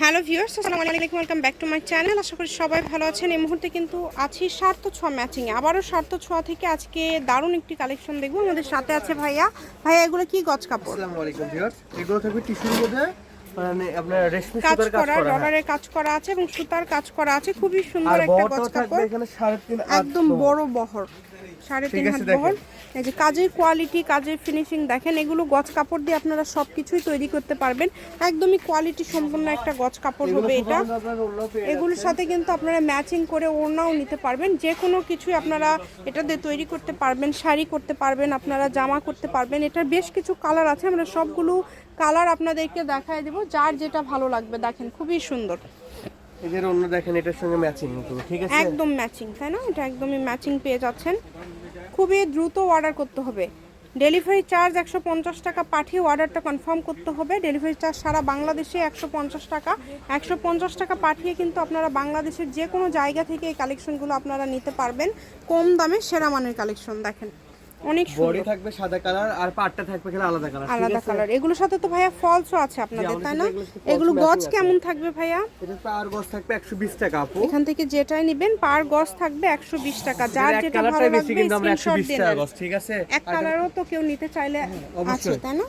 Hello viewers আসসালামু আলাইকুম welcome back to my channel. আশা করি সবাই ভালো আছেন। এই মুহূর্তে কিন্তু আছি স্বার্থ ছোঁয়া ম্যাচিংয়ে আবারও সার্থ ছোঁয়া থেকে আজকে দারুণ একটি কালেকশন দেখব। আমাদের সাথে আছে ভাইয়া। ভাইয়া এগুলো কি গজ কাপড়? আসসালামু আলাইকুম ভিউয়ার্স। এগুলো থাকবে টিস্যুর মধ্যে। মানে কাজ সুতার কাজ করা করা হ্যাঁ। কাজ করা আছে এবং সুতার কাজ করা আছে। খুবই সুন্দর একটা গজ কাপড়। একদম বড় বহর। সাড়ে তিন হাত। বহর এই যে কাজের কোয়ালিটি কাজের ফিনিশিং দেখেন এগুলো গজ কাপড় দিয়ে আপনারা সব কিছুই তৈরি করতে পারবেন। একদমই কোয়ালিটি সম্পন্ন একটা গজ কাপড় হবে এটা। এগুলোর সাথে কিন্তু আপনারা ম্যাচিং করে ওড়নাও নিতে পারবেন। যে কোনো কিছুই আপনারা এটা দিয়ে তৈরি করতে পারবেন শাড়ি করতে পারবেন আপনারা জামা করতে পারবেন। এটার বেশ কিছু কালার আছে আমরা সবগুলো কালার আপনাদেরকে দেখায় দেবো। যার যেটা ভালো লাগবে দেখেন খুবই সুন্দর। এদের অন্য দেখেন, এটার সঙ্গে ম্যাচিং কিন্তু ঠিক আছে? একদম ম্যাচিং তাই না? এটা একদমই ম্যাচিং পেয়ে যাচ্ছেন। খুবই দ্রুত অর্ডার করতে হবে। ডেলিভারি চার্জ একশো পঞ্চাশ টাকা, পাঠিয়ে অর্ডারটা কনফার্ম করতে হবে। ডেলিভারি চার্জ সারা বাংলাদেশে একশো পঞ্চাশ টাকা। একশো পঞ্চাশ টাকা পাঠিয়ে কিন্তু আপনারা বাংলাদেশের যে কোনো জায়গা থেকে এই কালেকশনগুলো আপনারা নিতে পারবেন। কম দামে সেরা মানের কালেকশন দেখেন। অনেক বডি থাকবে সাদা কালার আর পাটটা থাকবে আলাদা কালার আলাদা কালার। এগুলোর সাথে তো ভাইয়া ফলসও আছে আপনাদের তাই না? এগুলো গজ কেমন থাকবে ভাইয়া? এটা পার গজ থাকবে 120 টাকা আপু। এখান থেকে যেটাই নেবেন পার গজ থাকবে একশো বিশ টাকা। যার যেটা ভালো লাগবে কিন্তু আমরা 120 টাকা গজ ঠিক আছে? এক কালারও তো কেউ নিতে চাইলে আছে তাই না?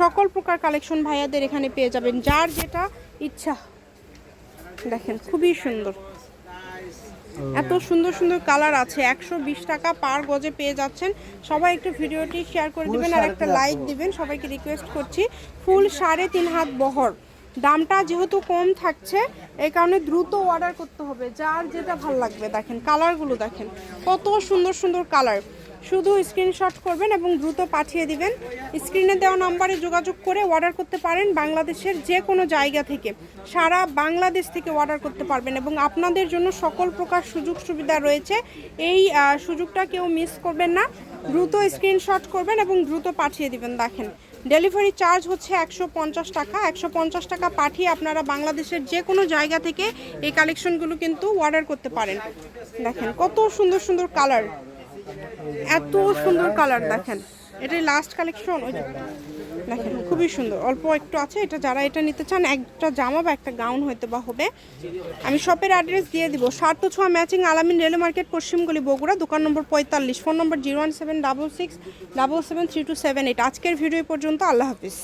সকল প্রকার কালেকশন ভাইয়াদের এখানে পেয়ে যাবেন যার যেটা ইচ্ছা। দেখেন খুবই সুন্দর। এত সুন্দর সুন্দর কালার আছে একশো বিশ টাকা পার গজে পেয়ে যাচ্ছেন। সবাই একটু ভিডিওটি শেয়ার করে দিবেন আর একটা লাইক দিবেন সবাইকে রিকোয়েস্ট করছি। ফুল সাড়ে তিন হাত বহর। দামটা যেহেতু কম থাকছে এই কারণে দ্রুত অর্ডার করতে হবে। যার যেটা ভালো লাগবে দেখেন কালারগুলো দেখেন কত সুন্দর সুন্দর কালার শুধু স্ক্রিনশট করবেন এবং দ্রুত পাঠিয়ে দিবেন। স্ক্রিনে দেওয়া নাম্বারে যোগাযোগ করে অর্ডার করতে পারেন বাংলাদেশের যে কোনো জায়গা থেকে। সারা বাংলাদেশ থেকে অর্ডার করতে পারবেন এবং আপনাদের জন্য সকল প্রকার সুযোগ সুবিধা রয়েছে। এই সুযোগটা কেউ মিস করবেন না। দ্রুত স্ক্রিনশট করবেন এবং দ্রুত পাঠিয়ে দিবেন, দেখেন। ডেলিভারি চার্জ হচ্ছে একশো পঞ্চাশ টাকা। একশো পঞ্চাশ টাকা পাঠিয়ে আপনারা বাংলাদেশের যে কোনো জায়গা থেকে এই কালেকশনগুলো কিন্তু অর্ডার করতে পারেন। দেখেন কত সুন্দর সুন্দর কালার এত সুন্দর কালার, দেখেন। এটাই লাস্ট কালেকশন ওই দেখেন, খুবই সুন্দর। অল্প একটু আছে, এটা যারা এটা নিতে চান, একটা জামা বা একটা গাউন হয়তো বা হবে। আমি শপের অ্যাড্রেস দিয়ে দিব, সাত তো ছোঁয়া ম্যাচিং আলামিন রেল মার্কেট পশ্চিমগুলি বগুড়া, দোকান নম্বর পঁয়তাল্লিশ phone number zero one seven double six double seven three two seven eight আজকের ভিডিও পর্যন্ত, আল্লাহ হাফিজ।